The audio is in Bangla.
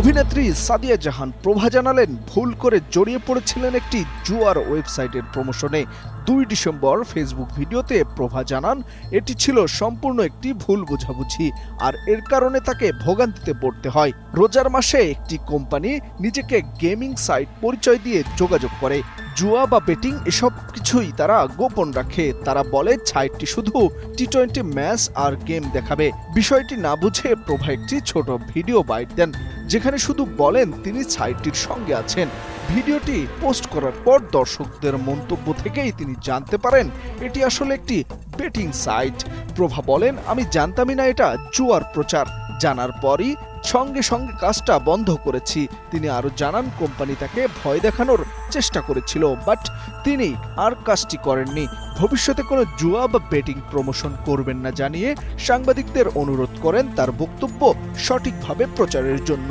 অভিনেত্রী সাদিয়া জাহান প্রভা জানালেন, ভুল করে জড়িয়ে পড়েছিলেন একটি জুয়ার ওয়েবসাইটের প্রমোশনে। দুই ডিসেম্বর ফেসবুক ভিডিওতে প্রভা জানান, এটি ছিল সম্পূর্ণ একটি ভুল বোঝাবুঝি, আর এর কারণে তাকে ভোগান্তিতে পড়তে হয়। রোজার মাসে একটি কোম্পানি নিজেকে গেমিং সাইট পরিচয় দিয়ে যোগাযোগ করে। জুয়া বা বেটিং এসব কিছুই তারা গোপন রাখে। তারা বলে, সাইটটি শুধু টি টোয়েন্টি ম্যাচ আর গেম দেখাবে। বিষয়টি না বুঝে প্রভা একটি ছোট ভিডিও বাইট দেন। যেখানে শুধু বলেন তিনি সাইটটির সঙ্গে আছেন। ভিডিওটি পোস্ট করার পর দর্শকদের মন্তব্য থেকেই তিনি জানতে পারেন, এটি আসলে একটি বেটিং সাইট। প্রভা বলেন, আমি জানতামই না এটা জুয়ার প্রচার। জানার পরই সঙ্গে সঙ্গে কাজটা বন্ধ করেছি। তিনি আরও জানান, কোম্পানি তাকে ভয় দেখানোর চেষ্টা করেছিল, বাট তিনি আর কাজটি করেননি। ভবিষ্যতে কোনো জুয়া বা বেটিং প্রমোশন করবেন না জানিয়ে সাংবাদিকদের অনুরোধ করেন তার বক্তব্য সঠিকভাবে প্রচারের জন্য।